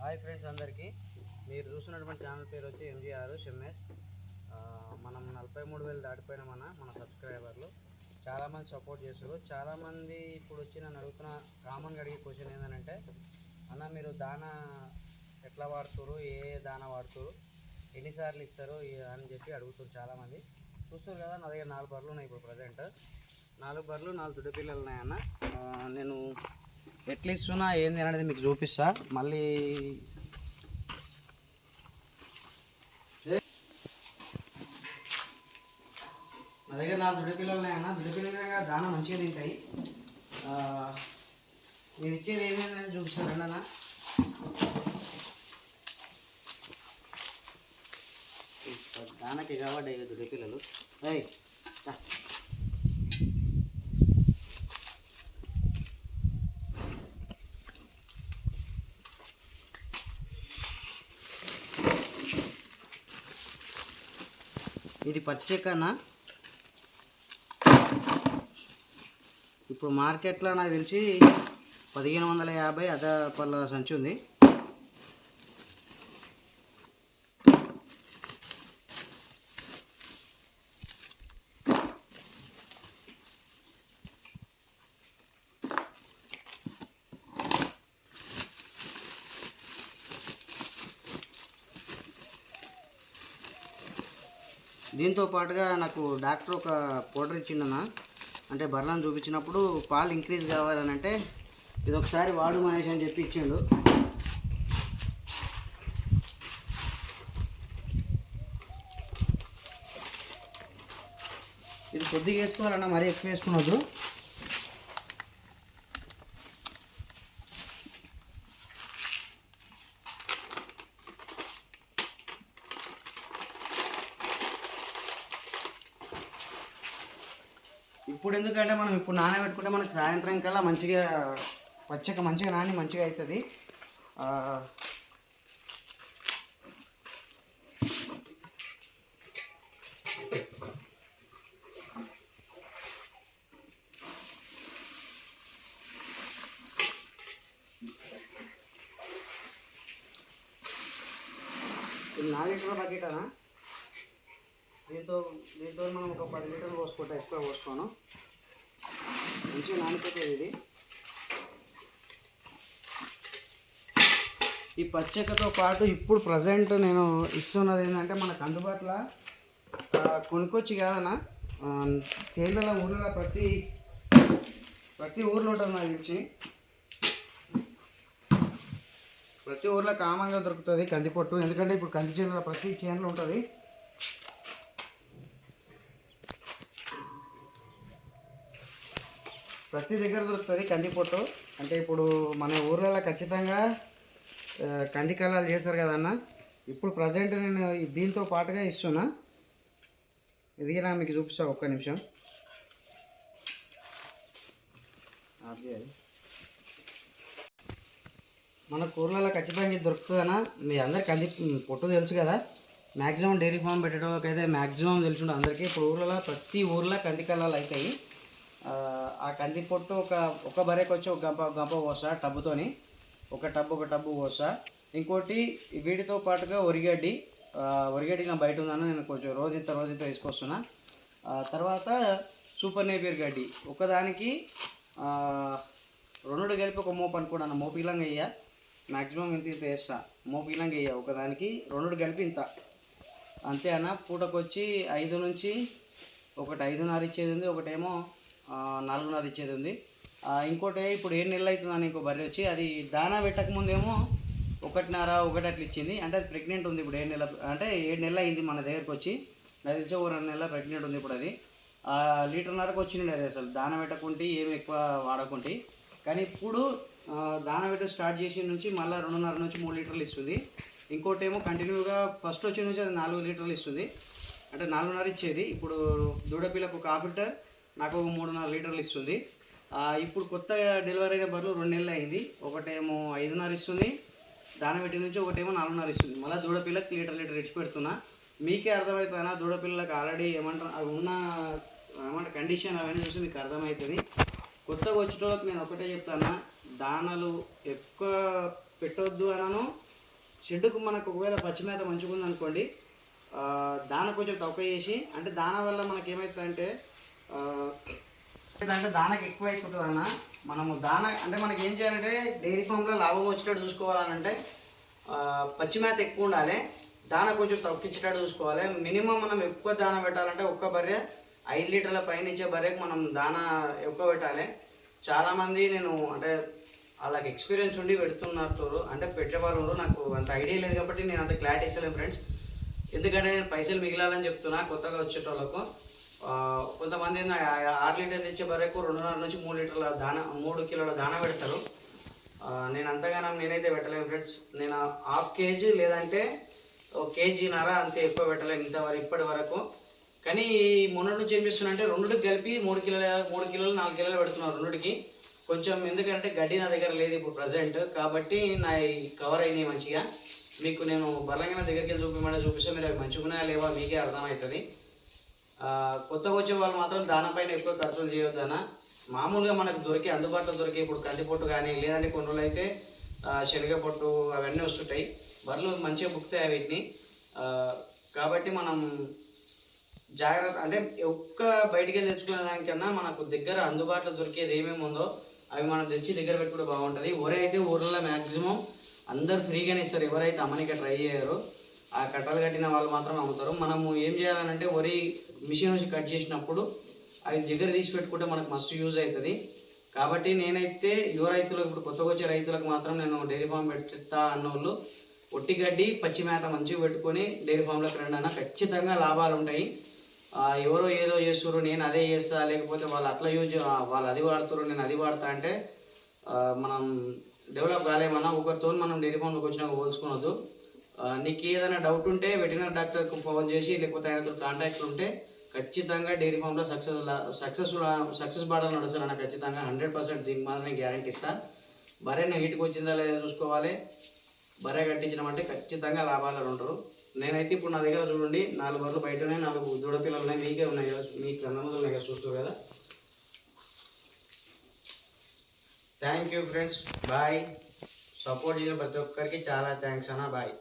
Hi friends అందరికీ. మీరు చూస్తున్నటువంటి ఛానల్ పేరు వచ్చి ఎంజీఆర్ షెమ్ఎస్ మనం నలభై మూడు వేలు దాటిపోయిన మన సబ్స్క్రైబర్లు. చాలామంది సపోర్ట్ చేస్తారు చాలామంది ఇప్పుడు వచ్చి నన్ను అడుగుతున్న కామన్గా అడిగే క్వశ్చన్ ఏంటంటే అన్న మీరు దానా ఎట్లా వాడుతారు ఏ ఏ దానా వాడుతారు ఎన్నిసార్లు ఇస్తారు? అని చెప్పి అడుగుతారు చాలామంది. చూస్తారు కదా నా దగ్గర నాలుగు బర్రెలు ఉన్నాయి ఇప్పుడు ప్రజెంట్. నాలుగు బర్రెలు నాలుగు దుడ్డ పిల్లలు ఉన్నాయన్న. నేను ఎట్లా ఇస్తున్నా ఏంది అనేది మీకు చూపిస్తా. మళ్ళీ నా దగ్గర నాలుగు దుడ్డు పిల్లలు దుడిపిల్లగా దుడ్డు దానా మంచిగా తింటాయి. మీరు నేను ఇచ్చేది ఏదైనా చూపిస్తాను అన్న దానకి కాబట్టి దుడిపిల్లలు పిల్లలు. ఇది పచ్చికనా? ఇప్పుడు మార్కెట్లో నాకు తెలిసి పదిహేను వందల యాభై అదే పళ్ళ సంచి ఉంది. దీంతో పాటుగా నాకు డాక్టర్ ఒక పౌడర్ ఇచ్చిండన్న. అంటే బర్లను చూపించినప్పుడు పాలు ఇంక్రీజ్ కావాలని అంటే ఇది ఒకసారి వాడు మనేసి అని చెప్పి ఇచ్చిండు. ఇది కొద్దిగా వేసుకోవాలన్నా మరీ ఎక్కువ వేసుకున్నద్దు ఇప్పుడు ఎందుకంటే మనం ఇప్పుడు నానబెట్టుకుంటే మనకు సాయంత్రం కల్లా మంచిగా పచ్చక మంచిగా నాని మంచిగా అవుతుంది. ఆ, ఇది నాలుగు లీటర్ల దీంతో దీంతో మనం ఒక పది లీటర్లు పోసుకుంటాం ఎక్కువ పోసుకోను. మంచిగా నానిపోతుంది ఇది. ఈ పచ్చకతో పాటు ఇప్పుడు ప్రజెంట్ నేను ఇస్తున్నది ఏంటంటే మనకు అందుబాటులో కొనుక్కొచ్చి కాదన్నా. చేతుల ఊర్లో ప్రతి ప్రతి ఊర్లో ఉంటుంది నాకు తెలిసి. ప్రతి ఊర్లో కామన్గా దొరుకుతుంది కందిపొట్టు. ఎందుకంటే ఇప్పుడు కంది చేనులో ప్రతి చేనులో ఉంటుంది. ప్రతి దగ్గర దొరుకుతుంది కందిపొట్టు. అంటే ఇప్పుడు మన ఊర్లలో ఖచ్చితంగా కంది కళాలు చేస్తారు కదన్న ఇప్పుడు ప్రజెంట్ నేను దీంతో పాటుగా ఇస్తున్నా. ఇది నా మీకు చూపిస్తా ఒక్క నిమిషం. అది. మన కూరలలో ఖచ్చితంగా ఇది దొరుకుతుందన్నా మీ అందరికి కంది పొట్టు తెలుసు కదా. మ్యాక్సిమం డైరీ ఫామ్ పెట్టడానికి అయితే మ్యాక్సిమం తెలుసు అందరికీ. ఇప్పుడు ఊర్లలో ప్రతి ఊర్లో కంది కళాలు అవుతాయి. ఆ, కంది పొట్టు ఒక ఒక బరేకి వచ్చి ఒక గంప గంప పోసా టబ్బుతోని. ఒక టబ్బు ఒక టబ్బు పోసా ఇంకోటి వీటితో పాటుగా ఒరిగడ్డి. ఒరిగడ్డి నా బయట ఉందన్న నేను కొంచెం రోజు ఇంత రోజు ఇంత వేసుకొస్తున్నా తర్వాత సూపర్ నేపియర్ గడ్డి. ఒకదానికి రెండు కలిపి ఒక మోపు అనుకున్నాను మోపు ఇలాంగా వేయ మ్యాక్సిమం ఇంత ఇంత వేస్తా. మోపు ఇలాంగా ఒకదానికి రెండు కలిపి ఇంత. అంతే అన్న. పూటకొచ్చి ఐదు నుంచి ఒకటి ఐదున్నర ఇచ్చేది ఉంది. ఒకటేమో నాలుగున్నర ఇచ్చేది ఉంది. ఇంకోటి ఇప్పుడు ఏడు నెలలు అవుతుందని ఇంకో బర్రె వచ్చి? అది దానా పెట్టక ముందేమో ఒకటిన్నర ఒకటి అట్లా ఇచ్చింది. అంటే అది ప్రెగ్నెంట్ ఉంది ఇప్పుడు ఏడు నెలల అంటే ఏడు నెలలు అయింది మన దగ్గరకు వచ్చి. నాకు తెలిసి ఒక రెండు నెలల ప్రెగ్నెంట్ ఉంది ఇప్పుడు అది. ఆ, లీటర్న్నరకు వచ్చింది అది అసలు. దాన పెట్టకుంటే ఏమి ఎక్కువ వాడకుంటే. కానీ ఇప్పుడు దాన పెట్ట స్టార్ట్ చేసిన నుంచి మళ్ళీ రెండున్నర నుంచి మూడు లీటర్లు ఇస్తుంది. ఇంకోటి ఏమో కంటిన్యూగా ఫస్ట్ వచ్చిన నుంచి అది నాలుగు లీటర్లు ఇస్తుంది. అంటే నాలుగున్నర ఇచ్చేది. ఇప్పుడు దూడపిల్లకు ఒక హాఫ్ లీటర్ నాకు ఒక మూడున్నర లీటర్లు ఇస్తుంది. ఇప్పుడు కొత్తగా డెలివరీ అయిన బర్రెలు రెండు నెలలు అయింది. ఒకటేమో ఐదున్నర ఇస్తుంది. దాని పెట్టి నుంచి ఒకటేమో నాలుగున్నర ఇస్తుంది. మళ్ళీ దూడపిల్లకి లీటర్ లీటర్ ఇచ్చి పెడుతున్నా. మీకే అర్థమవుతుందా దూడపిల్లలకు ఆల్రెడీ ఏమంటారు అవి ఉన్న ఏమంటారు కండిషన్ అవన్నీ చూసి మీకు అర్థమవుతుంది కొత్తగా వచ్చేటోళ్ళకి నేను ఒకటే చెప్తాను దానాలు ఎక్కువ పెట్టొద్దు అనను. షెడ్డుకు మనకు ఒకవేళ పచ్చి మేత మంచిగా ఉందనుకోండి దాన కొంచెం తక్కువ చేసి అంటే దాన వల్ల మనకి ఏమవుతుందంటే అంటే దానకి ఎక్కువ అయిపోతుంది అన్న. మనము దాన అంటే మనకి ఏం చేయాలంటే డైరీ ఫామ్లో లాభం వచ్చేటట్టు చూసుకోవాలంటే పచ్చి మేత ఎక్కువ ఉండాలి. దాన కొంచెం తప్పించేటట్టు చూసుకోవాలి. మినిమం మనం ఎక్కువ దాన పెట్టాలంటే ఒక్క బర్రె ఐదు లీటర్ల పైన ఇచ్చే బర్రెకి మనం దాన ఎక్కువ పెట్టాలి. చాలామంది నేను అంటే వాళ్ళకి ఎక్స్పీరియన్స్ ఉండి పెడుతున్నారు అంటే పెట్టేవాళ్ళు నాకు అంత ఐడియా లేదు కాబట్టి నేను అంత క్లారిటీ ఇస్తలేను ఫ్రెండ్స్ ఎందుకంటే నేను పైసలు మిగిలాలని చెప్తున్నా కొత్తగా వచ్చేటోళ్ళకు. కొంతమంది ఆరు లీటర్లు ఇచ్చే బర్రెకు రెండున్నర నుంచి మూడు లీటర్ల దాన మూడు కిలోల దాన పెడతారు. నేను అంతగానం నేనైతే పెట్టలేను ఫ్రెండ్స్. నేను హాఫ్ కేజీ లేదంటే ఒక కేజీన్నర అంతే ఎక్కువ పెట్టలేను ఇంతవరకు ఇప్పటి వరకు. కానీ మొన్నటి నుంచి ఏం చేస్తున్నానంటే రెండుకి కలిపి మూడు కిలోల మూడు కిలోలు నాలుగు కిలోలు పెడుతున్నారు రెండుకి. కొంచెం ఎందుకంటే గడ్డి నా దగ్గర లేదు ఇప్పుడు ప్రజెంట్ కాబట్టి నా కవర్ అయినాయి మంచిగా. మీకు నేను బలంగా దగ్గరికి వెళ్ళి చూపించమని చూపిస్తే మీరు అవి మంచిగా ఉన్నాయా లేవా మీకే అర్థమవుతుంది. కొత్తగా వచ్చే వాళ్ళు మాత్రం దానిపైన ఎక్కువ ఖర్చులు చేయొద్దనా మామూలుగా మనకు దొరికే అందుబాటులో దొరికే ఇప్పుడు కందిపొట్టు కానీ లేదంటే కొన్ని రోజులు అయితే అవన్నీ వస్తుంటాయి. బర్రెలు మంచిగా బుక్తాయి వీటిని. కాబట్టి మనం జాగ్రత్త అంటే ఒక్క బయటికి తెచ్చుకునే దానికన్నా మనకు దగ్గర అందుబాటులో దొరికేది ఏమేమి ఉందో అవి మనం తెచ్చి దగ్గర పెట్టుకుంటే బాగుంటుంది. ఊరే అయితే ఊర్లో మ్యాక్సిమం అందరు ఫ్రీగానే ఇస్తారు. ఎవరైతే అమ్మనిక ట్రై చేయరు. ఆ కట్టలు కట్టిన వాళ్ళు మాత్రం అమ్ముతారు మనము ఏం చేయాలంటే వరి మిషన్ నుంచి కట్ చేసినప్పుడు అవి దగ్గర తీసి పెట్టుకుంటే మనకు మస్తు యూజ్ అవుతుంది. కాబట్టి నేనైతే యువ రైతులకు ఇప్పుడు కొత్తగా వచ్చే రైతులకు మాత్రం నేను డైరీ ఫామ్ పెడతా అన్నోళ్ళు ఒట్టి గడ్డి పచ్చి మేత మంచిగా పెట్టుకొని డైరీ ఫామ్లోకి రండి అన్న. ఖచ్చితంగా లాభాలు ఉంటాయి. ఎవరో ఏదో చేస్తున్నారు నేను అదే చేస్తా లేకపోతే వాళ్ళు అట్లా యూజ్ వాళ్ళు అది వాడుతున్నారు నేను అది వాడతా అంటే మనం డెవలప్ కాలేమన్నా ఒకరితో మనం డైరీ ఫామ్లోకి వచ్చినాక పోల్చుకోవద్దు నీకు ఏదైనా డౌట్ ఉంటే వెటర్నరీ డాక్టర్కి ఫోన్ చేసి లేకపోతే ఆయనతో కాంటాక్ట్ ఉంటే ఖచ్చితంగా డైరీ ఫామ్లో సక్సెస్ సక్సెస్ సక్సెస్ బాడలు నడుస్తారన్న ఖచ్చితంగా హండ్రెడ్ పర్సెంట్ దీనికి మాత్రమే గ్యారంటీ ఇస్తాను బర్రె హీట్కి వచ్చిందా లేదా చూసుకోవాలి. బరే కట్టించినామంటే ఖచ్చితంగా లాభాలు ఉంటారు. నేనైతే ఇప్పుడు నా దగ్గర చూడండి నాలుగు వరలు బయట ఉన్నాయి నాలుగు దూడపిల్లలు ఉన్నాయి మీకే ఉన్నాయి కదా మీకు కన్నములు ఉన్నాయి కదా చూస్తారు కదా. Thank you friends bye support చేసిన ప్రతి ఒక్కరికి చాలా థ్యాంక్స్ అన్న బాయ్